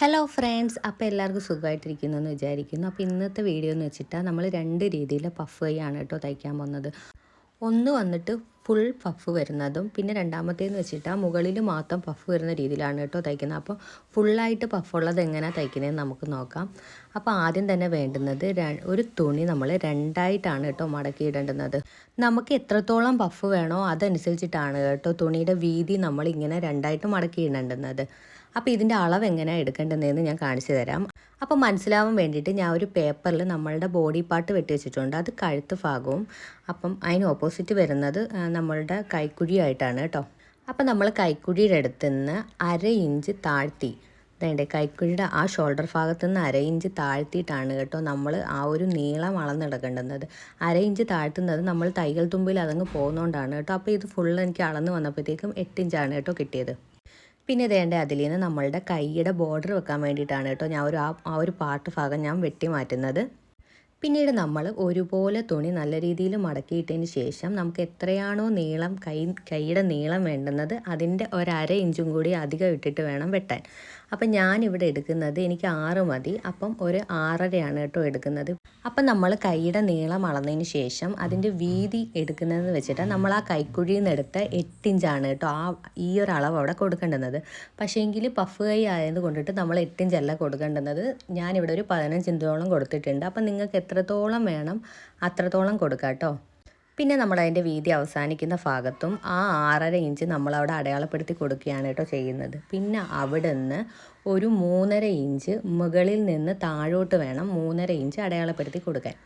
Hello friends അപ്പോൾ എല്ലാവർക്കും സുഖമായിട്ടിരിക്കുന്നു എന്ന് വിചാരിക്കുന്നു. അപ്പോൾ ഇന്നത്തെ വീഡിയോ എന്ന് വെച്ചിട്ടാൽ നമ്മൾ രണ്ട് രീതിയിൽ പഫ് കൈയാണ് കേട്ടോ തയ്ക്കാൻ പോകുന്നത്. ഒന്ന് വന്നിട്ട് ഫുൾ പഫ് വരുന്നതും പിന്നെ രണ്ടാമത്തേന്ന് വെച്ചിട്ടാൽ മുകളിൽ മാത്രം പഫ് വരുന്ന രീതിയിലാണ് കേട്ടോ തയ്ക്കുന്നത്. അപ്പോൾ ഫുള്ളായിട്ട് പഫുള്ളത് എങ്ങനെയാണ് തയ്ക്കുന്നതെന്ന് നമുക്ക് നോക്കാം. അപ്പോൾ ആദ്യം തന്നെ വേണ്ടുന്നത് ഒരു തുണി നമ്മൾ രണ്ടായിട്ടാണ് കേട്ടോ മടക്കിയിടേണ്ടുന്നത് നമുക്ക് എത്രത്തോളം പഫ് വേണോ അതനുസരിച്ചിട്ടാണ് കേട്ടോ തുണിയുടെ വീതി നമ്മൾ ഇങ്ങനെ രണ്ടായിട്ട് മടക്കിയിടേണ്ടുന്നത് അപ്പോൾ ഇതിന്റെ അളവ് എങ്ങനെയാണ് എടുക്കേണ്ടതെന്ന് ഞാൻ കാണിച്ചു തരാം. അപ്പോൾ മനസ്സിലാവാൻ വേണ്ടിയിട്ട് ഞാൻ ഒരു പേപ്പറിൽ നമ്മളുടെ ബോഡി പാർട്ട് വെട്ടി വെച്ചിട്ടുണ്ട്. അത് കഴുത്ത് ഭാഗവും അപ്പം അതിന് ഓപ്പോസിറ്റ് വരുന്നത് നമ്മളുടെ കൈക്കുഴിയായിട്ടാണ് കേട്ടോ. അപ്പോൾ നമ്മൾ കൈക്കുഴിയുടെ അടുത്ത് നിന്ന് അര ഇഞ്ച് താഴ്ത്തി അതായത് കൈക്കുഴിയുടെ ആ ഷോൾഡർ ഭാഗത്ത് നിന്ന് അര ഇഞ്ച് താഴ്ത്തിയിട്ടാണ് കേട്ടോ നമ്മൾ ആ ഒരു നീളം അളന്നെടുക്കേണ്ടുന്നത്. അര ഇഞ്ച് താഴ്ത്തുന്നത് നമ്മൾ തൈകൾ തുമ്പിൽ അതങ്ങ് പോകുന്നതുകൊണ്ടാണ് കേട്ടോ. അപ്പോൾ ഇത് ഫുള്ള് എനിക്ക് അളന്ന് വന്നപ്പോഴത്തേക്കും എട്ട് ഇഞ്ചാണ് കേട്ടോ കിട്ടിയത്. പിന്നെ ഇതേണ്ട അതിൽ നിന്ന് നമ്മളുടെ കൈയുടെ ബോർഡർ വെക്കാൻ വേണ്ടിയിട്ടാണ് കേട്ടോ ഞാൻ ഒരു ആ ഒരു പാർട്ട് ഭാഗം ഞാൻ വെട്ടി മാറ്റുന്നത്. പിന്നീട് നമ്മൾ ഒരുപോലെ തുണി നല്ല രീതിയിൽ മടക്കിയിട്ടതിന് ശേഷം നമുക്ക് എത്രയാണോ നീളം കൈ കൈയുടെ നീളം വേണ്ടുന്നത് അതിന്റെ ഒരര ഇഞ്ചും കൂടി അധികം ഇട്ടിട്ട് വേണം വെട്ടാൻ. അപ്പം ഞാനിവിടെ എടുക്കുന്നത് എനിക്ക് ആറ് മതി. അപ്പം ഒരു ആറരയാണ് കേട്ടോ എടുക്കുന്നത്. അപ്പം നമ്മൾ കൈയുടെ നീളം അളന്നതിന് ശേഷം അതിന്റെ വീതി എടുക്കുന്നതെന്ന് വെച്ചിട്ട് നമ്മൾ ആ കൈക്കുഴിയിൽ നിന്ന് എടുത്ത എട്ടിഞ്ചാണ് കേട്ടോ ആ ഈ ഒരു അളവ് അവിടെ കൊടുക്കേണ്ടുന്നത്. പക്ഷേ എങ്കിൽ പഫ് കൈ ആയത് കൊണ്ടിട്ട് നമ്മൾ എട്ടിഞ്ചല്ല കൊടുക്കേണ്ടുന്നത്. ഞാനിവിടെ ഒരു പതിനഞ്ച് ഇഞ്ചോളം കൊടുത്തിട്ടുണ്ട്. അപ്പം നിങ്ങൾക്ക് എത്രത്തോളം വേണം അത്രത്തോളം കൊടുക്കാം കേട്ടോ. പിന്നെ നമ്മൾ അതിന്റെ വീതി അവസാനിക്കുന്ന ഭാഗത്തും ആ ആറര ഇഞ്ച് നമ്മളവിടെ അടയാളപ്പെടുത്തി കൊടുക്കുകയാണ് കേട്ടോ ചെയ്യുന്നത്. പിന്നെ അവിടെ നിന്ന് ഒരു മൂന്നര ഇഞ്ച് മുകളിൽ നിന്ന് താഴോട്ട് വേണം മൂന്നര ഇഞ്ച് അടയാളപ്പെടുത്തി കൊടുക്കാൻ.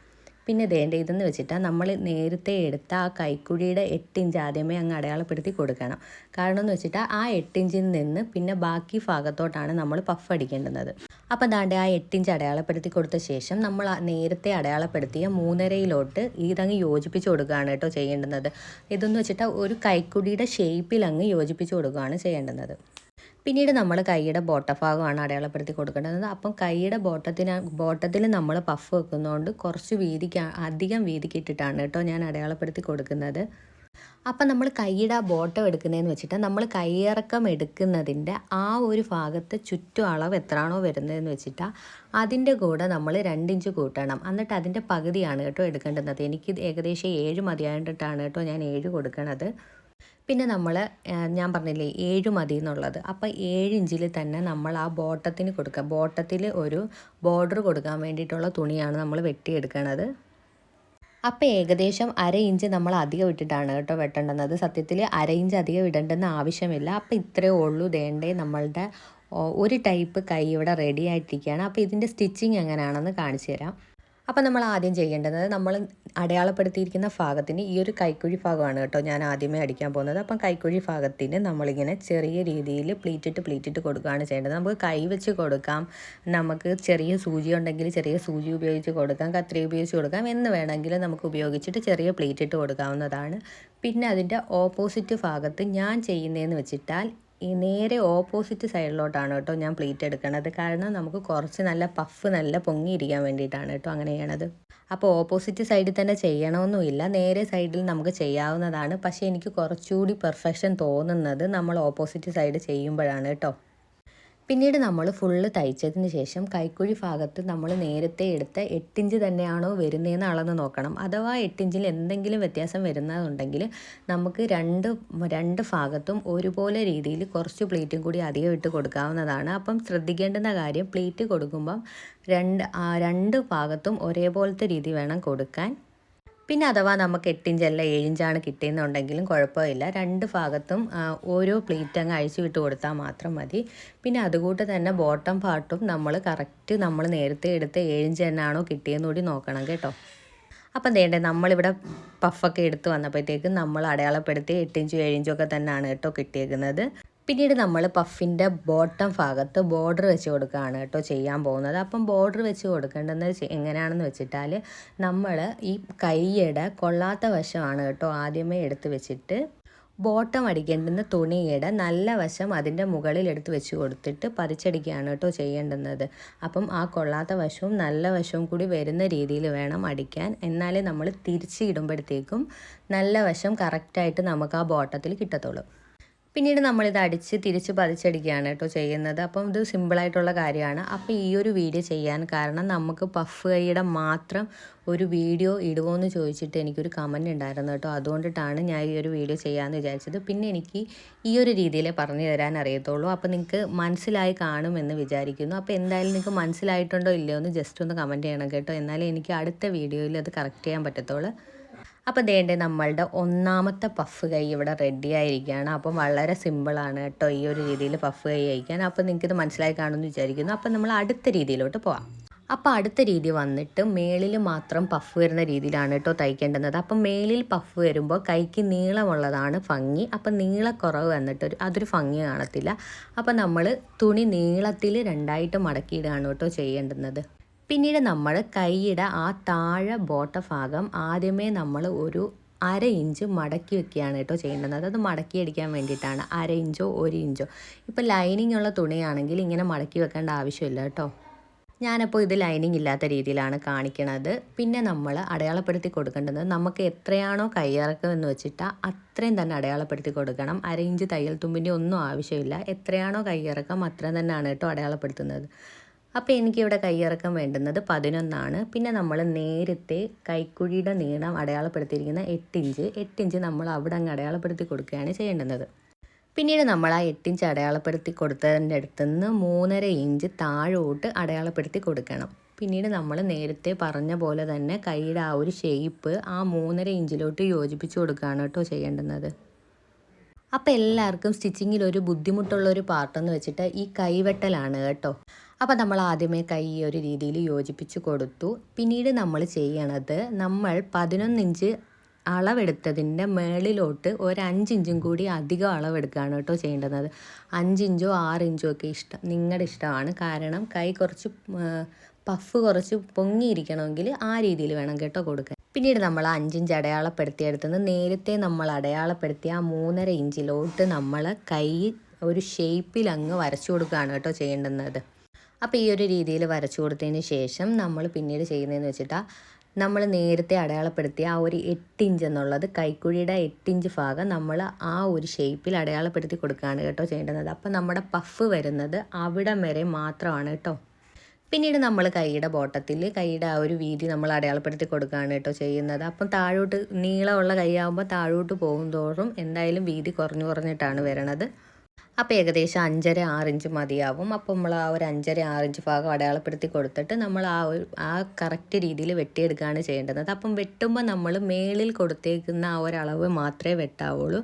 പിന്നെ ഇതേന്റെ ഇതെന്ന് വെച്ചിട്ട് നമ്മൾ നേരത്തെ എടുത്ത ആ കൈക്കുഴിയുടെ എട്ട് ഇഞ്ച് ആദ്യമേ അങ്ങ് അടയാളപ്പെടുത്തി കൊടുക്കണം. കാരണം എന്ന് വെച്ചിട്ട് ആ എട്ട് ഇഞ്ചിൽ നിന്ന് പിന്നെ ബാക്കി ഭാഗത്തോട്ടാണ് നമ്മൾ പഫ് അടിക്കേണ്ടുന്നത്. അപ്പം ദാണ്ട് ആ എട്ട് ഇഞ്ച് അടയാളപ്പെടുത്തി കൊടുത്ത ശേഷം നമ്മൾ നേരത്തെ അടയാളപ്പെടുത്തിയ മൂന്നരയിലോട്ട് ഇതങ്ങ് യോജിപ്പിച്ച് കൊടുക്കുകയാണ് കേട്ടോ ചെയ്യേണ്ടുന്നത്. ഇതെന്ന് വെച്ചിട്ട് ഒരു കൈക്കുടിയുടെ ഷേപ്പിൽ അങ്ങ് യോജിപ്പിച്ച് കൊടുക്കുകയാണ് ചെയ്യേണ്ടുന്നത്. പിന്നീട് നമ്മൾ കൈയുടെ ബോട്ടഭാഗമാണ് അടയാളപ്പെടുത്തി കൊടുക്കേണ്ടത്. അപ്പം കൈയുടെ ബോട്ടത്തിന് ബോട്ടത്തിൽ നമ്മൾ പഫ് വെക്കുന്നതുകൊണ്ട് കുറച്ച് വീതിക്ക് അധികം വീതിക്ക് ഇട്ടിട്ടാണ് കേട്ടോ ഞാൻ അടയാളപ്പെടുത്തി കൊടുക്കുന്നത്. അപ്പം നമ്മൾ കൈയുടെ ആ ബോട്ടം എടുക്കുന്നതെന്ന് വെച്ചിട്ട് നമ്മൾ കൈയിറക്കം എടുക്കുന്നതിന്റെ ആ ഒരു ഭാഗത്ത് ചുറ്റും അളവ് എത്രയാണോ വരുന്നതെന്ന് വെച്ചിട്ട് അതിന്റെ കൂടെ നമ്മൾ രണ്ടിഞ്ച് കൂട്ടണം. എന്നിട്ട് അതിന്റെ പകുതിയാണ് കേട്ടോ എടുക്കേണ്ടത് എനിക്ക് ഏകദേശം ഏഴ് മതിയായിട്ടാണ് കേട്ടോ ഞാൻ ഏഴ് കൊടുക്കണത്. പിന്നെ നമ്മൾ ഞാൻ പറഞ്ഞില്ലേ ഏഴ് മതി എന്നുള്ളത്. അപ്പോൾ ഏഴ് ഇഞ്ചിൽ തന്നെ നമ്മൾ ആ ബോട്ടത്തിന് കൊടുക്കുക ബോട്ടത്തിൽ ഒരു ബോർഡർ കൊടുക്കാൻ വേണ്ടിയിട്ടുള്ള തുണിയാണ് നമ്മൾ വെട്ടിയെടുക്കുന്നത് അപ്പോൾ ഏകദേശം അര ഇഞ്ച് നമ്മൾ അധികം ഇട്ടിട്ടാണ് കേട്ടോ വെട്ടേണ്ടുന്നത് സത്യത്തിൽ അര ഇഞ്ച് അധികം ഇടേണ്ടെന്ന് ആവശ്യമില്ല. അപ്പോൾ ഇത്രയേ ഉള്ളൂ ദേണ്ടേ നമ്മളുടെ ഒരു ടൈപ്പ് കൈ ഇവിടെ റെഡി ആയിട്ടിരിക്കുകയാണ്. അപ്പോൾ ഇതിന്റെ സ്റ്റിച്ചിങ് എങ്ങനെയാണെന്ന് കാണിച്ചു തരാം. അപ്പോൾ നമ്മൾ ആദ്യം ചെയ്യേണ്ടത് നമ്മൾ അടയാളപ്പെടുത്തിയിരിക്കുന്ന ഭാഗത്തിന് ഈ ഒരു കൈക്കുഴി ഭാഗമാണ് കേട്ടോ ഞാൻ ആദ്യമേ അടിക്കാൻ പോകുന്നത്. അപ്പം കൈക്കുഴി ഭാഗത്തിന് നമ്മളിങ്ങനെ ചെറിയ രീതിയിൽ പ്ലീറ്റിട്ട് പ്ലീറ്റിട്ട് കൊടുക്കുകയാണ് ചെയ്യേണ്ടത്. നമുക്ക് കൈ വെച്ച് കൊടുക്കാം. നമുക്ക് ചെറിയ സൂചി ഉണ്ടെങ്കിൽ ചെറിയ സൂചി ഉപയോഗിച്ച് കൊടുക്കാം. കത്രി ഉപയോഗിച്ച് കൊടുക്കാം. എന്ന് വേണമെങ്കിൽ നമുക്ക് ഉപയോഗിച്ചിട്ട് ചെറിയ പ്ലീറ്റിട്ട് കൊടുക്കാവുന്നതാണ്. പിന്നെ അതിന്റെ ഓപ്പോസിറ്റ് ഭാഗത്ത് ഞാൻ ചെയ്യുന്നതെന്ന് വെച്ചിട്ടാൽ ഈ നേരെ ഓപ്പോസിറ്റ് സൈഡിലോട്ടാണ് കേട്ടോ ഞാൻ പ്ലേറ്റ് എടുക്കണത്. കാരണം നമുക്ക് കുറച്ച് നല്ല പഫ് നല്ല പൊങ്ങിയിരിക്കാൻ വേണ്ടിയിട്ടാണ് കേട്ടോ അങ്ങനെ ചെയ്യണത്. അപ്പോൾ ഓപ്പോസിറ്റ് സൈഡിൽ തന്നെ ചെയ്യണമെന്നുമില്ല. നേരെ സൈഡിൽ നമുക്ക് ചെയ്യാവുന്നതാണ്. പക്ഷേ എനിക്ക് കുറച്ചുകൂടി പെർഫെക്ഷൻ തോന്നുന്നത് നമ്മൾ ഓപ്പോസിറ്റ് സൈഡ് ചെയ്യുമ്പോഴാണ് കേട്ടോ. പിന്നീട് നമ്മൾ ഫുള്ള് തയ്ച്ചതിന് ശേഷം കൈക്കുഴി ഭാഗത്ത് നമ്മൾ നേരത്തെ എടുത്ത എട്ടിഞ്ച് തന്നെയാണോ വരുന്നതെന്ന് അളന്ന് നോക്കണം. അഥവാ എട്ടിഞ്ചിൽ എന്തെങ്കിലും വ്യത്യാസം വരുന്നതുണ്ടെങ്കിൽ നമുക്ക് രണ്ട് രണ്ട് ഭാഗത്തും ഒരുപോലെ രീതിയിൽ കുറച്ച് പ്ലേറ്റും കൂടി അധികം ഇട്ട് കൊടുക്കാവുന്നതാണ്. അപ്പം ശ്രദ്ധിക്കേണ്ടുന്ന കാര്യം പ്ലേറ്റ് കൊടുക്കുമ്പം രണ്ട് രണ്ട് ഭാഗത്തും ഒരേപോലത്തെ രീതി വേണം കൊടുക്കാൻ. പിന്നെ അഥവാ നമുക്ക് എട്ടിഞ്ചല്ല ഏഴിഞ്ചാണ് കിട്ടിയെന്നുണ്ടെങ്കിലും കുഴപ്പമില്ല. രണ്ട് ഭാഗത്തും ഓരോ പ്ലേറ്റ് അങ്ങ് അഴിച്ചു വിട്ട് കൊടുത്താൽ മാത്രം മതി. പിന്നെ അതുകൂട്ട് തന്നെ ബോട്ടം പാർട്ടും നമ്മൾ കറക്റ്റ് നമ്മൾ നേരത്തെ എടുത്ത ഏഴിഞ്ച് തന്നെയാണോ കിട്ടിയെന്ന് കൂടി നോക്കണം കേട്ടോ. അപ്പം വേണ്ടേ നമ്മളിവിടെ പഫൊക്കെ എടുത്ത് വന്നപ്പോഴത്തേക്കും നമ്മൾ അടയാളപ്പെടുത്തി എട്ടിഞ്ചും ഏഴിഞ്ചും ഒക്കെ തന്നെയാണ് കേട്ടോ കിട്ടിയേക്കുന്നത്. പിന്നീട് നമ്മൾ പഫിന്റെ ബോട്ടം ഭാഗത്ത് ബോർഡർ വെച്ച് കൊടുക്കുകയാണ് കേട്ടോ ചെയ്യാൻ പോകുന്നത്. അപ്പം ബോർഡർ വെച്ച് കൊടുക്കേണ്ടതെന്ന് എങ്ങനെയാണെന്ന് വെച്ചിട്ടാൽ നമ്മൾ ഈ കൈയുടെ കൊള്ളാത്ത വശമാണ് കേട്ടോ ആദ്യമേ എടുത്ത് വെച്ചിട്ട് ബോട്ടം അടിക്കേണ്ടുന്ന തുണിയുടെ നല്ല വശം അതിന്റെ മുകളിൽ എടുത്ത് വെച്ച് കൊടുത്തിട്ട് പതിച്ചടിക്കുകയാണ് കേട്ടോ ചെയ്യേണ്ടുന്നത്. അപ്പം ആ കൊള്ളാത്ത വശവും നല്ല വശവും കൂടി വരുന്ന രീതിയിൽ വേണം അടിക്കാൻ. എന്നാലേ നമ്മൾ തിരിച്ച് ഇടുമ്പോഴത്തേക്കും നല്ല വശം കറക്റ്റായിട്ട് നമുക്ക് ആ ബോട്ടത്തിൽ കിട്ടത്തുള്ളൂ. പിന്നീട് നമ്മളിത് അടിച്ച് തിരിച്ച് പതിച്ചടിക്കുകയാണ് കേട്ടോ ചെയ്യുന്നത്. അപ്പം ഇത് സിമ്പിളായിട്ടുള്ള കാര്യമാണ്. അപ്പോൾ ഈ ഒരു വീഡിയോ ചെയ്യാൻ കാരണം നമുക്ക് പഫ് കൈയുടെ മാത്രം ഒരു വീഡിയോ ഇടുമോ ചോദിച്ചിട്ട് എനിക്കൊരു കമന്റ് ഉണ്ടായിരുന്നു കേട്ടോ. അതുകൊണ്ടിട്ടാണ് ഞാൻ ഈ ഒരു വീഡിയോ ചെയ്യാമെന്ന് വിചാരിച്ചത്. പിന്നെ എനിക്ക് ഈ ഒരു രീതിയിൽ പറഞ്ഞു തരാൻ അറിയത്തുള്ളൂ. അപ്പോൾ നിങ്ങൾക്ക് മനസ്സിലായി കാണുമെന്ന് വിചാരിക്കുന്നു. അപ്പോൾ എന്തായാലും നിങ്ങൾക്ക് മനസ്സിലായിട്ടുണ്ടോ ഇല്ലയോ എന്ന് ജസ്റ്റ് ഒന്ന് കമന്റ് ചെയ്യണം കേട്ടോ. എന്നാലേ എനിക്ക് അടുത്ത വീഡിയോയിൽ അത് കറക്റ്റ് ചെയ്യാൻ പറ്റത്തുള്ളൂ. അപ്പോൾ ദേണ്ടേ നമ്മളുടെ ഒന്നാമത്തെ പഫ് കൈ ഇവിടെ റെഡി ആയിരിക്കുകയാണ്. അപ്പം വളരെ സിമ്പിളാണ് കേട്ടോ ഈ ഒരു രീതിയിൽ പഫ് കൈ അയക്കാൻ അപ്പോൾ നിങ്ങൾക്കിത് മനസ്സിലായി കാണുമെന്ന് വിചാരിക്കുന്നു. അപ്പം നമ്മൾ അടുത്ത രീതിയിലോട്ട് പോവാം. അപ്പോൾ അടുത്ത രീതി വന്നിട്ട് മേളിൽ മാത്രം പഫ് വരുന്ന രീതിയിലാണ് കേട്ടോ തയ്ക്കേണ്ടുന്നത്. അപ്പം മേളിൽ പഫ് വരുമ്പോൾ കൈക്ക് നീളമുള്ളതാണ് ഭംഗി. അപ്പം നീളക്കുറവ് വന്നിട്ട് ഒരു അതൊരു ഭംഗി കാണത്തില്ല. അപ്പം നമ്മൾ തുണി നീളത്തിൽ രണ്ടായിട്ട് മടക്കിയിടുകയാണ് കേട്ടോ ചെയ്യേണ്ടുന്നത്. പിന്നീട് നമ്മൾ കൈയുടെ ആ താഴ ബോട്ട ഭാഗം ആദ്യമേ നമ്മൾ ഒരു അര ഇഞ്ച് മടക്കി വെക്കുകയാണ് കേട്ടോ ചെയ്യേണ്ടത്. അത് മടക്കി അടിക്കാൻ വേണ്ടിയിട്ടാണ്. അര ഇഞ്ചോ ഒരു ഇഞ്ചോ. ഇപ്പോൾ ലൈനിങ് ഉള്ള തുണിയാണെങ്കിൽ ഇങ്ങനെ മടക്കി വെക്കേണ്ട ആവശ്യമില്ല കേട്ടോ. ഞാനപ്പോൾ ഇത് ലൈനിങ് ഇല്ലാത്ത രീതിയിലാണ് കാണിക്കണത്. പിന്നെ നമ്മൾ അടയാളപ്പെടുത്തി കൊടുക്കേണ്ടത് നമുക്ക് എത്രയാണോ കയ്യിറക്കം എന്ന് വെച്ചിട്ട് അത്രയും തന്നെ അടയാളപ്പെടുത്തി കൊടുക്കണം. അര ഇഞ്ച് തയ്യൽ തുമ്പിന്റെ ഒന്നും ആവശ്യമില്ല. എത്രയാണോ കയ്യിറക്കം അത്രയും തന്നെയാണ് കേട്ടോ അടയാളപ്പെടുത്തുന്നത്. അപ്പോൾ എനിക്കിവിടെ കൈയിറക്കം വേണ്ടുന്നത് പതിനൊന്നാണ്. പിന്നെ നമ്മൾ നേരത്തെ കൈക്കുഴിയുടെ നീളം അടയാളപ്പെടുത്തിയിരിക്കുന്ന എട്ടിഞ്ച് എട്ടിഞ്ച് നമ്മൾ അവിടെ അങ്ങ് അടയാളപ്പെടുത്തി കൊടുക്കുകയാണ് ചെയ്യേണ്ടുന്നത്. പിന്നീട് നമ്മൾ ആ എട്ടിഞ്ച് അടയാളപ്പെടുത്തി കൊടുത്തതിന്റെ അടുത്തുനിന്ന് മൂന്നര ഇഞ്ച് താഴോട്ട് അടയാളപ്പെടുത്തി കൊടുക്കണം. പിന്നീട് നമ്മൾ നേരത്തെ പറഞ്ഞ പോലെ തന്നെ കൈയുടെ ആ ഒരു ഷേപ്പ് ആ മൂന്നര ഇഞ്ചിലോട്ട് യോജിപ്പിച്ച് കൊടുക്കുകയാണ് കേട്ടോ ചെയ്യേണ്ടുന്നത്. അപ്പോൾ എല്ലാവർക്കും സ്റ്റിച്ചിങ്ങിൽ ഒരു ബുദ്ധിമുട്ടുള്ള ഒരു പാർട്ടെന്ന് വെച്ചിട്ട് ഈ കൈവെട്ടലാണ് കേട്ടോ. അപ്പോൾ നമ്മൾ ആദ്യമേ കൈ ഒരു രീതിയിൽ യോജിപ്പിച്ച് കൊടുത്തു. പിന്നീട് നമ്മൾ ചെയ്യണത് നമ്മൾ പതിനൊന്നിഞ്ച് അളവെടുത്തതിന്റെ മേളിലോട്ട് ഒരു അഞ്ചിഞ്ചും കൂടി അധികം അളവെടുക്കുകയാണ് കേട്ടോ ചെയ്യേണ്ടത് അഞ്ചിഞ്ചോ ആറിഞ്ചോ ഒക്കെ ഇഷ്ടം നിങ്ങളുടെ ഇഷ്ടമാണ്. കാരണം കൈ കുറച്ച് പഫ് കുറച്ച് പൊങ്ങിയിരിക്കണമെങ്കിൽ ആ രീതിയിൽ വേണം കേട്ടോ കൊടുക്കാൻ. പിന്നീട് നമ്മൾ അഞ്ചിഞ്ച് അടയാളപ്പെടുത്തിയെടുത്തുനിന്ന് നേരത്തെ നമ്മൾ അടയാളപ്പെടുത്തിയ ആ മൂന്നര ഇഞ്ചിലോട്ട് നമ്മൾ കൈ ഒരു ഷേപ്പിൽ അങ്ങ് വരച്ചു കൊടുക്കുകയാണ് കേട്ടോ ചെയ്യേണ്ടുന്നത്. അപ്പോൾ ഈ ഒരു രീതിയിൽ വരച്ചു കൊടുത്തതിന് ശേഷം നമ്മൾ പിന്നീട് ചെയ്യുന്നതെന്ന് വെച്ചിട്ടാ നമ്മൾ നേരത്തെ അടയാളപ്പെടുത്തിയ ആ ഒരു എട്ട് ഇഞ്ച് എന്നുള്ളത് കൈക്കുഴിയുടെ എട്ട് ഇഞ്ച് ഭാഗം നമ്മൾ ആ ഒരു ഷേപ്പിൽ അടയാളപ്പെടുത്തി കൊടുക്കുകയാണ് കേട്ടോ ചെയ്യേണ്ടത്. അപ്പോൾ നമ്മുടെ പഫ് വരുന്നത് അവിടം വരെ മാത്രമാണ് കേട്ടോ. പിന്നീട് നമ്മൾ കൈയുടെ ബോട്ടത്തിൽ കൈയുടെ ആ ഒരു വീതി നമ്മൾ അടയാളപ്പെടുത്തി കൊടുക്കുകയാണ് കേട്ടോ ചെയ്യുന്നത്. അപ്പം താഴോട്ട് നീളമുള്ള കൈയാകുമ്പോൾ താഴോട്ട് പോകും തോറും എന്തായാലും വീതി കുറഞ്ഞു കുറഞ്ഞിട്ടാണ് വരണത്. അപ്പോൾ ഏകദേശം അഞ്ചര ആറിഞ്ച് മതിയാവും. അപ്പോൾ നമ്മൾ ആ ഒരു അഞ്ചര ആറിഞ്ച് ഭാഗം അടയാളപ്പെടുത്തി കൊടുത്തിട്ട് നമ്മൾ ആ ഒരു ആ കറക്റ്റ് രീതിയിൽ വെട്ടിയെടുക്കുകയാണ് ചെയ്യേണ്ടത്. അപ്പം വെട്ടുമ്പോൾ നമ്മൾ മേളിൽ കൊടുത്തേക്കുന്ന ആ ഒരളവ് മാത്രമേ വെട്ടാവുള്ളൂ.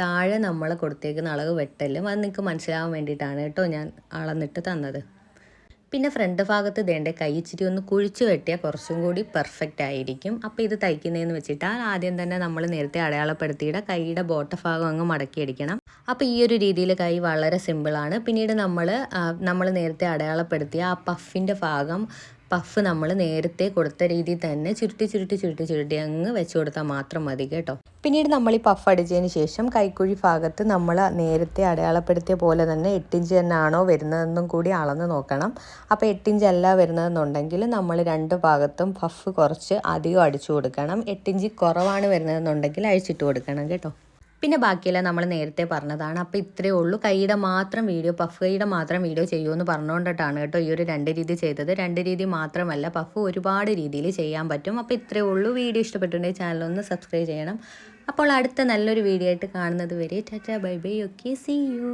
താഴെ നമ്മൾ കൊടുത്തേക്കുന്ന അളവ് വെട്ടലും. അത് നിങ്ങൾക്ക് മനസ്സിലാവാൻ വേണ്ടിയിട്ടാണ് കേട്ടോ ഞാൻ അളന്നിട്ട് തന്നത്. പിന്നെ ഫ്രണ്ട് ഭാഗത്ത് ദേണ്ട കൈ ഇച്ചിരി ഒന്ന് കുഴിച്ചു വെട്ടിയാൽ കുറച്ചും കൂടി പെർഫെക്റ്റ് ആയിരിക്കും. അപ്പോൾ ഇത് തയ്ക്കുന്നതെന്ന് വെച്ചിട്ടാൽ ആദ്യം തന്നെ നമ്മൾ നേരത്തെ അടയാളപ്പെടുത്തിയിട്ട് കൈയുടെ ബോട്ട ഭാഗം അങ്ങ് മടക്കിയടിക്കണം അപ്പോൾ ഈ ഒരു രീതിയിൽ കൈ വളരെ സിമ്പിളാണ് പിന്നീട് നമ്മൾ നമ്മൾ നേരത്തെ അടയാളപ്പെടുത്തിയ ആ പഫിന്റെ ഭാഗം പഫ് നമ്മൾ നേരത്തെ കൊടുത്ത രീതിയിൽ തന്നെ ചുരുട്ടി ചുരുട്ടി ചുരുട്ടി ചുരുട്ടി അങ്ങ് വെച്ച് കൊടുത്താൽ മാത്രം മതി കേട്ടോ. പിന്നീട് നമ്മൾ ഈ പഫ് അടിച്ചതിന് ശേഷം കൈക്കുഴി ഭാഗത്ത് നമ്മൾ നേരത്തെ അടയാളപ്പെടുത്തിയ പോലെ തന്നെ എട്ടിഞ്ച് തന്നെയാണോ വരുന്നതെന്നും കൂടി അളന്ന് നോക്കണം. അപ്പോൾ എട്ടിഞ്ച് അല്ല വരുന്നതെന്നുണ്ടെങ്കിൽ നമ്മൾ രണ്ട് ഭാഗത്തും പഫ് കുറച്ച് അധികം അടിച്ചു കൊടുക്കണം. എട്ടിഞ്ച് കുറവാണ് വരുന്നതെന്നുണ്ടെങ്കിൽ അഴിച്ചിട്ട് കൊടുക്കണം കേട്ടോ. പിന്നെ ബാക്കിയെല്ലാം നമ്മൾ നേരത്തെ പറഞ്ഞതാണ്. അപ്പോൾ ഇത്രയേ ഉള്ളൂ. കൈയുടെ മാത്രം വീഡിയോ പഫ് കൈയുടെ മാത്രം വീഡിയോ ചെയ്യുമെന്ന് പറഞ്ഞുകൊണ്ടിട്ടാണ് കേട്ടോ ഈ ഒരു രണ്ട് രീതി ചെയ്തത്. രണ്ട് രീതി മാത്രമല്ല പഫ് ഒരുപാട് രീതിയിൽ ചെയ്യാൻ പറ്റും. അപ്പോൾ ഇത്രയേ ഉള്ളൂ. വീഡിയോ ഇഷ്ടപ്പെട്ടിട്ടുണ്ടെങ്കിൽ ഒന്ന് സബ്സ്ക്രൈബ് ചെയ്യണം. അപ്പോൾ അടുത്ത നല്ലൊരു വീഡിയോ ആയിട്ട് കാണുന്നത് വരെ tata bye bye okay see you